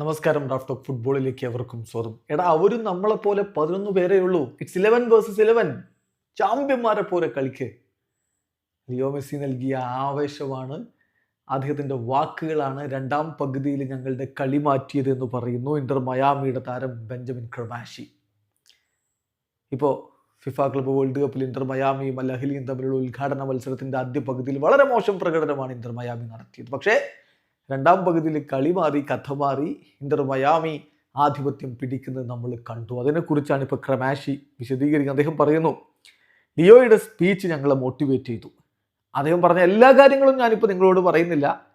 നമസ്കാരം ഡോക്ടർ ഫുട്ബോളിലേക്ക് അവർക്കും സ്വാഗതം. എടാ അവരും നമ്മളെ പോലെ പതിനൊന്ന് പേരേ ഉള്ളൂ. ഇറ്റ്സ് ഇലവൻ വേഴ്സസ് ഇലവൻ ചാമ്പ്യന്മാരെ പോലെ കളിക്ക്. ലിയോ മെസ്സി നൽകിയ ആവേശമാണ്. അദ്ദേഹത്തിന്റെ വാക്കുകളാണ് രണ്ടാം പകുതിയിൽ ഞങ്ങളുടെ കളി മാറ്റിയത് എന്ന് പറയുന്നു. ഇന്റർ മയാമിയുടെ താരം ബെഞ്ചമിൻ ക്രമാഷി ഇപ്പോൾ ഫിഫ ക്ലബ്ബ് വേൾഡ് കപ്പിൽ ഇന്റർ മയാമിയും അൽ അഹ്ലിയും തമ്മിലുള്ള ഉദ്ഘാടന മത്സരത്തിന്റെ ആദ്യ പകുതിയിൽ വളരെ മോശം പ്രകടനമാണ് ഇന്റർ മയാമി നടത്തിയത്. പക്ഷേ രണ്ടാം പകുതിയിൽ കളി മാറി കഥ മാറി ഇന്റർ മയാമി ആധിപത്യം പിടിക്കുന്നത് നമ്മൾ കണ്ടു. അതിനെക്കുറിച്ചാണ് ഇപ്പോൾ ക്രമാഷി വിശദീകരിക്കുന്നത്. അദ്ദേഹം പറയുന്നു ലിയോയുടെ സ്പീച്ച് ഞങ്ങളെ മോട്ടിവേറ്റ് ചെയ്തു. അദ്ദേഹം പറഞ്ഞ എല്ലാ കാര്യങ്ങളും ഞാനിപ്പോൾ നിങ്ങളോട് പറയുന്നില്ല.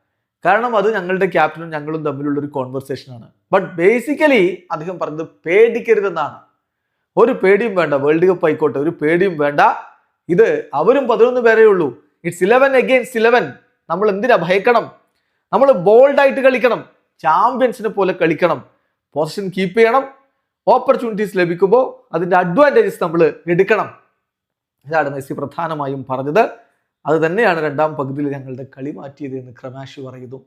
കാരണം അത് ഞങ്ങളുടെ ക്യാപ്റ്റനും ഞങ്ങളും തമ്മിലുള്ള ഒരു കോൺവെർസേഷനാണ് ബട്ട് ബേസിക്കലി അദ്ദേഹം പറഞ്ഞത് പേടിക്കരുതെന്നാണ്. ഒരു പേടിയും വേണ്ട വേൾഡ് കപ്പ് ആയിക്കോട്ടെ ഒരു പേടിയും വേണ്ട. ഇത് അവരും പതിനൊന്ന് പേരേ ഉള്ളൂ. ഇറ്റ്സ് ഇലവൻ അഗെയിൻസ്റ്റ് ഇലവൻ നമ്മൾ എന്തിനാ ഭയക്കണം? നമ്മൾ ബോൾഡായിട്ട് കളിക്കണം. ചാമ്പ്യൻസിനെ പോലെ കളിക്കണം. പൊസിഷൻ കീപ്പ് ചെയ്യണം. ഓപ്പർച്യൂണിറ്റീസ് ലഭിക്കുമ്പോൾ അതിന്റെ അഡ്വാന്റേജസ് നമ്മൾ എടുക്കണം. ഇതാണ് മെസ്സി പ്രധാനമായും പറഞ്ഞത്. അത് തന്നെയാണ് രണ്ടാം പകുതിയിൽ ഞങ്ങളുടെ കളി മാറ്റിയത് എന്ന് ക്രമാഷി പറയുന്നു.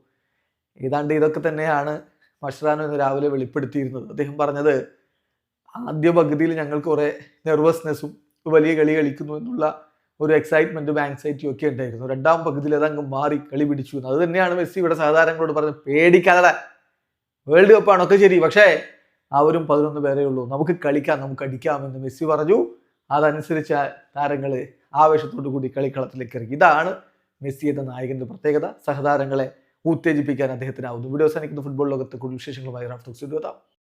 ഏതാണ്ട് ഇതൊക്കെ തന്നെയാണ് മഷ്റാനോ ഇന്ന് രാവിലെ വെളിപ്പെടുത്തിയിരുന്നത്. അദ്ദേഹം പറഞ്ഞത് ആദ്യ പകുതിയിൽ ഞങ്ങൾക്ക് കുറേ നെർവസ്നെസ്സും വലിയ കളി കളിക്കുന്നു എന്നുള്ള ഒരു എക്സൈറ്റ്മെന്റും ആൻസൈറ്റിയും ഒക്കെ ഉണ്ടായിരുന്നു. രണ്ടാം പകുതിയിൽ അതങ്ങ് മാറി കളി പിടിച്ചു അത് തന്നെയാണ് മെസ്സി ഇവിടെ സാധാരണങ്ങളോട് പറഞ്ഞത് പേടിക്കാതെ. വേൾഡ് കപ്പാണ് ഒക്കെ ശരി. പക്ഷേ അവരും പതിനൊന്ന് പേരേ ഉള്ളൂ. നമുക്ക് കളിക്കാം നമുക്ക് അടിക്കാമെന്ന് മെസ്സി പറഞ്ഞു. അതനുസരിച്ച് താരങ്ങൾ ആവേശത്തോടു കൂടി കളിക്കളത്തിലേക്ക് ഇറങ്ങി. ഇതാണ് മെസ്സി എന്ന നായകന്റെ പ്രത്യേകത. സഹതാരങ്ങളെ ഉത്തേജിപ്പിക്കാൻ അദ്ദേഹത്തിനാവുന്നു. വീഡിയോ അവസാനിക്കുന്ന. ഫുട്ബോൾ ലോകത്തെ കൂടുതൽ വിശേഷങ്ങളുമായി റാഫ്റ്റോക്സ് എത്താം.